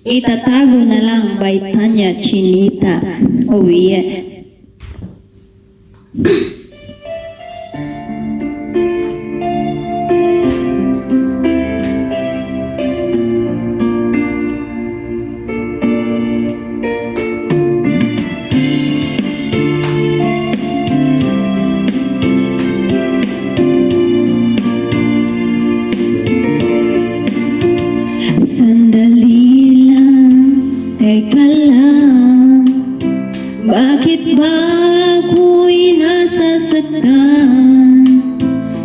Itatago na lang by Tanya Chinita Owie. Sandali Bakit ba ako'y nasasaktan?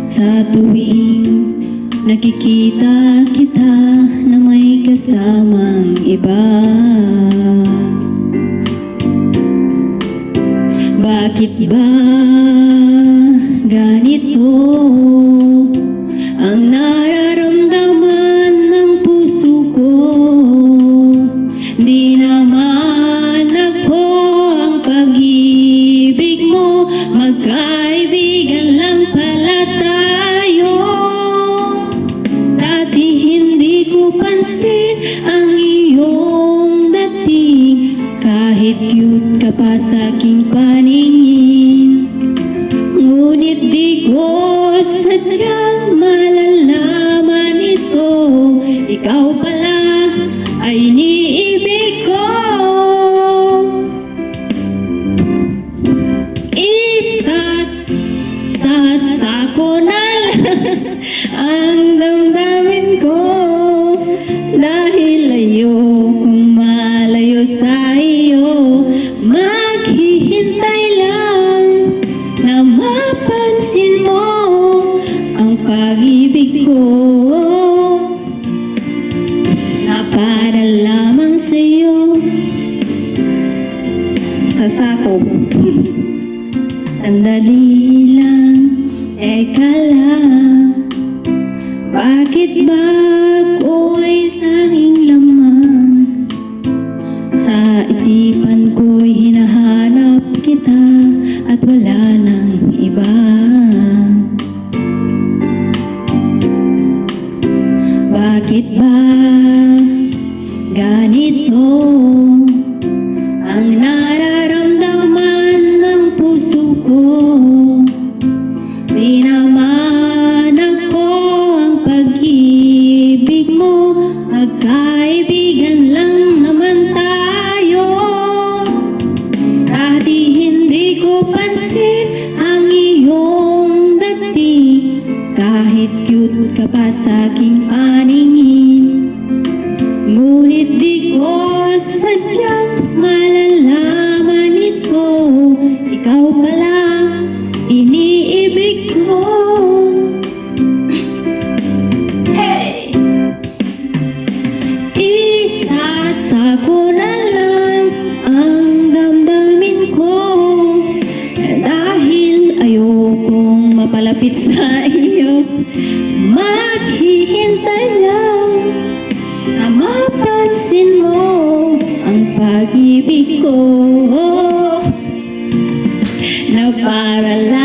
Sa tuwing nakikita kita na may kasamang iba. Bakit ba ganito ang nararamdaman hindi ko pansin ang iyong dating Kahit cute ka pa sa aking paningin. Ngunit di ko sadyang malalaman ito. Ikaw pala ay iniibig ko. Isas Sasako na lang ang Dahil ayokong malayo sa iyo Maghihintay lang na mapansin mo Ang pag-ibig ko. Na para lamang sa iyo Sasako Sandali lang, eka lang. Bakit ba Sa isipan ko'y hinahanap kita At wala nang iba. Bakit ba ganito ang nararamdaman ng puso ko pansin ang iyong dating. Kahit cute ka pa sa aking paningin ayokong mapalapit sa iyo Maghihintay lang. Na mapansin mo ang pag-ibig ko. Na para lang